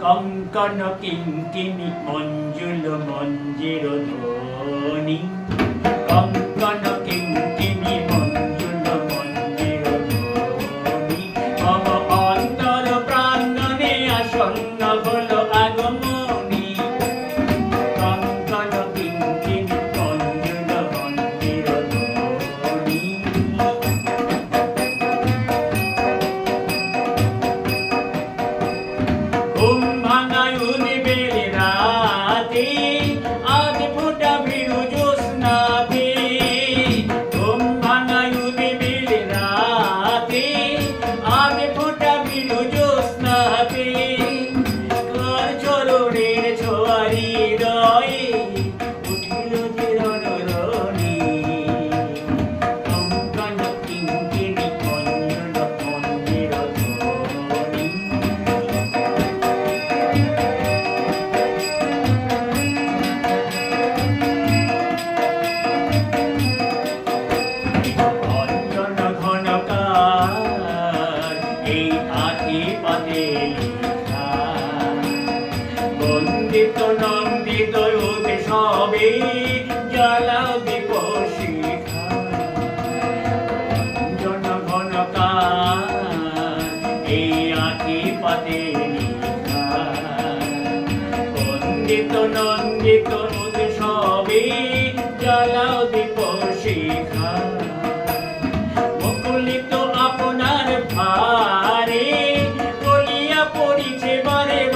কঙ্কন কিঙ্কিনি মঞ্জুল মঞ্জির ধ্বনি কঙ্কন কিঙ্কিনি মঞ্জুল মঞ্জির ধ্বনি মম অন্তর প্রাঙ্গণে আসন্ন হলো এই আখি পাতে বন্দিত নন্দিত সবে জ্বালাও দীপ শিখা অঞ্জন ঘনকার এই আখি পাতে বন্দিত নন্দিত সবে জ্বালাও দীপ